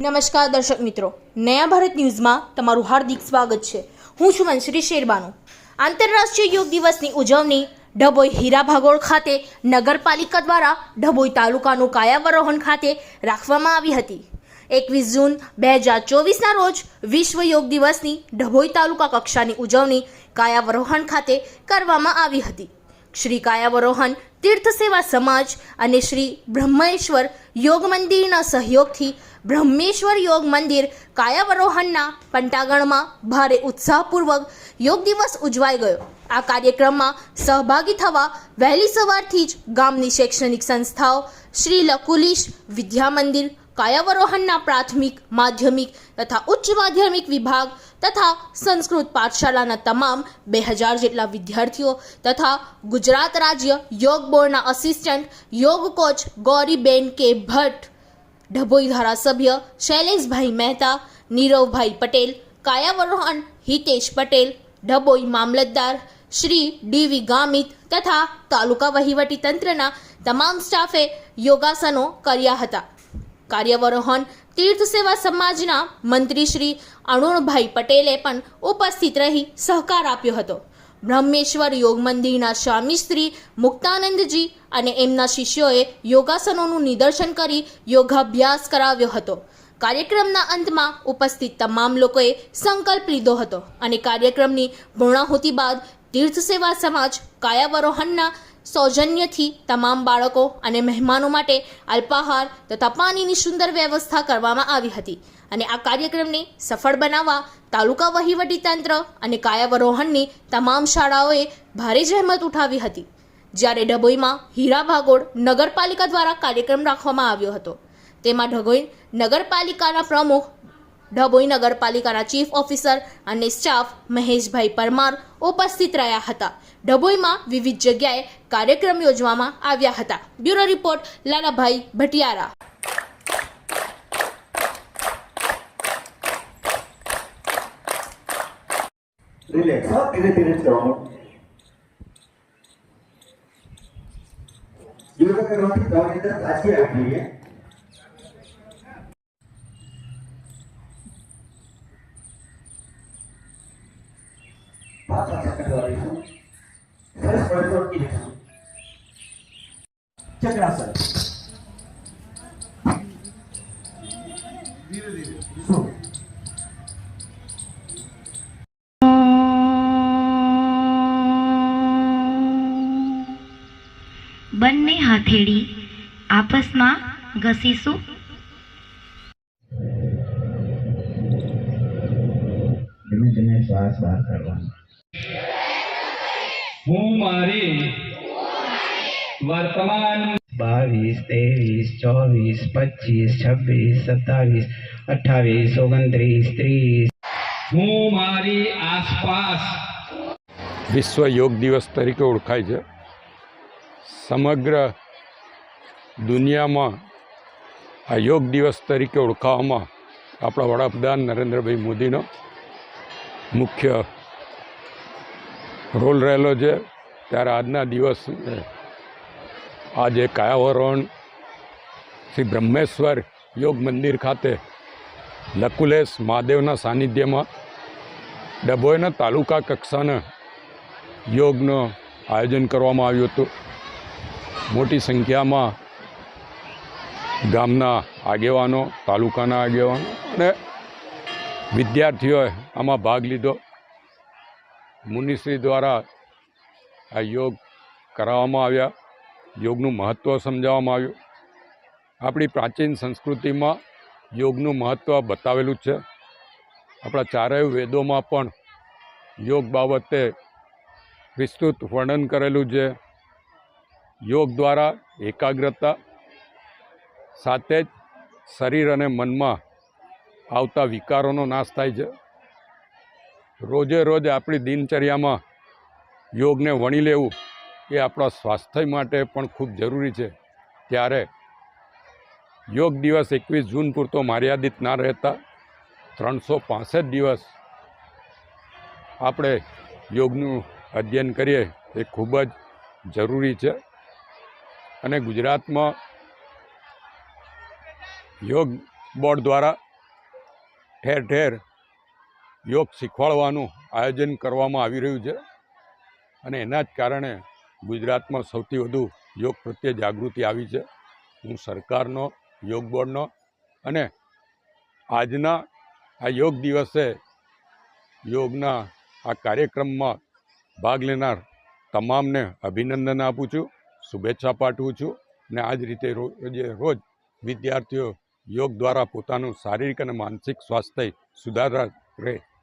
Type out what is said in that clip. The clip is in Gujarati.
નમસ્કાર દર્શક મિત્રો. નયા ભારત ન્યૂઝમાં તમારું હાર્દિક સ્વાગત છે. હું છું મનશ્રી શેરબાનુ. આંતરરાષ્ટ્રીય યોગ દિવસની ઉજવણી ડભોઈ હીરા ભાગોળ ખાતે નગરપાલિકા દ્વારા ડભોઈ તાલુકાનું કાયાવરોહણ ખાતે રાખવામાં આવી હતી. એકવીસ જૂન બે હજાર ચોવીસના રોજ વિશ્વ યોગ દિવસની ડભોઈ તાલુકા કક્ષાની ઉજવણી કાયાવરોહણ ખાતે કરવામાં આવી હતી. શ્રી કાયાવરોહન તીર્થ સેવા સમાજ અને શ્રી બ્રહ્મેશ્વર યોગ મંદિરના સહયોગથી બ્રહ્મેશ્વર યોગ મંદિર કાયાવરોહનના પંટાગણમાં ભારે ઉત્સાહપૂર્વક યોગ દિવસ ઉજવાઈ ગયો. આ કાર્યક્રમમાં સહભાગી થવા વહેલી સવારથી જ ગામની શૈક્ષણિક સંસ્થાઓ, શ્રી લકુલીશ વિદ્યા મંદિર કાયાવરોહનના પ્રાથમિક, માધ્યમિક તથા ઉચ્ચ માધ્યમિક વિભાગ તથા સંસ્કૃત પાઠશાળાના તમામ બે હજાર જેટલા વિદ્યાર્થીઓ તથા ગુજરાત રાજ્ય યોગ બોર્ડના અસિસ્ટન્ટ યોગ કોચ ગૌરીબેન કે ભટ્ટ ડભોઈ ધારાસભ્ય શૈલેષભાઈ મહેતા નીરવભાઈ પટેલ કાયાવરોહન હિતેશ પટેલ ડભોઈ મામલતદાર શ્રી ડીવી ગામિત તથા તાલુકા વહીવટી તંત્રના તમામ સ્ટાફે યોગાસનો કર્યા હતા કાર્યવરોહન તીર્થ સેવા સમાજના મંત્રી શ્રી અરુણભાઈ પટેલે પણ ઉપસ્થિત રહી સહકાર આપ્યો હતો બ્રહ્મેશ્વર યોગ મંદિરના સ્વામી શ્રી મુક્તાનંદજી અને એમના શિષ્યોએ યોગાસનોનું નિદર્શન કરી યોગાભ્યાસ કરાવ્યો હતો. કાર્યક્રમના અંતમાં ઉપસ્થિત તમામ લોકોએ સંકલ્પ લીધો હતો અને કાર્યક્રમની પૂર્ણાહુતિ બાદ તીર્થ સેવા સમાજ કાયાવરોહનના સૌજન્યથી તમામ બાળકો અને મહેમાનો માટે અલ્પાહાર તથા પાણીની સુંદર વ્યવસ્થા કરવામાં આવી હતી. અને આ કાર્યક્રમને સફળ બનાવવા તાલુકા વહીવટી તંત્ર અને કાયાવરોહણની તમામ શાળાઓએ ભારે જહેમત ઉઠાવી હતી. જ્યારે ડભોઈમાં હીરા ભાગોળ નગરપાલિકા દ્વારા કાર્યક્રમ રાખવામાં આવ્યો હતો. તેમાં ડભોઈ નગરપાલિકાના પ્રમુખ ડભોઈ નગરપાલિકાના ચીફ ઓફિસર અને સ્ટાફ મહેશભાઈ પરમાર ઉપસ્થિત રહ્યા હતા. ડભોઈમાં વિવિધ જગ્યાએ કાર્યક્રમ યોજવામાં આવ્યા હતા. Bureau report, Lalabhai Bhatiyara. Relax કરવાનું. કરવાથી તમારી અંદર તાજી આવી ચક્રાસન બંને હથેળી આપસમાં ઘસીશું. ધીમે ધીમે શ્વાસ બહાર કાઢવાનો. હું મારી વર્તમાન બાવીસ ત્રેવીસ ચોવીસ પચીસ છવ્વીસ સત્તાવીસ અઠ્ઠાવીસ ઓગણત્રીસ ત્રીસ. હું મારી આસપાસ વિશ્વ યોગ દિવસ તરીકે ઓળખાય છે. સમગ્ર દુનિયામાં આ યોગ દિવસ તરીકે ઓળખાવામાં આપણા વડાપ્રધાન નરેન્દ્રભાઈ મોદીનો મુખ્ય રોલ રહેલો છે. ત્યારે આજના દિવસ આજે કાયાવરણ શ્રી બ્રહ્મેશ્વર યોગ મંદિર ખાતે લકુલેશ મહાદેવના સાનિધ્યમાં ડભોઈના તાલુકા કક્ષાના યોગનું આયોજન કરવામાં આવ્યું હતું. મોટી સંખ્યામાં ગામના આગેવાનો, તાલુકાના આગેવાનો અને વિદ્યાર્થીઓએ આમાં ભાગ લીધો. મુનિશ્રી દ્વારા આ યોગ કરાવવામાં આવ્યા. યોગનું મહત્ત્વ સમજાવવામાં આવ્યું. આપણી પ્રાચીન સંસ્કૃતિમાં યોગનું મહત્ત્વ બતાવેલું છે. આપણા ચારેય વેદોમાં પણ યોગ બાબતે વિસ્તૃત વર્ણન કરેલું છે. યોગ દ્વારા એકાગ્રતા સાથે જ શરીર અને મનમાં આવતા વિકારોનો નાશ થાય છે. રોજે રોજ આપણી દિનચર્યામાં યોગને વણી લેવું એ આપણા સ્વાસ્થ્ય માટે પણ ખૂબ જરૂરી છે. ત્યારે યોગ દિવસ એકવીસ જૂન પૂરતો મર્યાદિત ના રહેતા ત્રણસો પાસઠ દિવસ આપણે યોગનું અધ્યયન કરીએ એ ખૂબ જ જરૂરી છે. અને ગુજરાતમાં યોગ બોર્ડ દ્વારા ઠેર ઠેર યોગ શીખવાડવાનું આયોજન કરવામાં આવી રહ્યું છે. અને એના જ કારણે ગુજરાતમાં સૌથી વધુ યોગ પ્રત્યે જાગૃતિ આવી છે. હું સરકારનો, યોગ બોર્ડનો અને આજના આ યોગ દિવસે યોગના આ કાર્યક્રમમાં ભાગ લેનાર તમામને અભિનંદન આપું છું, શુભેચ્છા પાઠવું છું અને આ જ રીતે રોજે રોજ વિદ્યાર્થીઓ યોગ દ્વારા પોતાનું શારીરિક અને માનસિક સ્વાસ્થ્ય સુધારા રહે.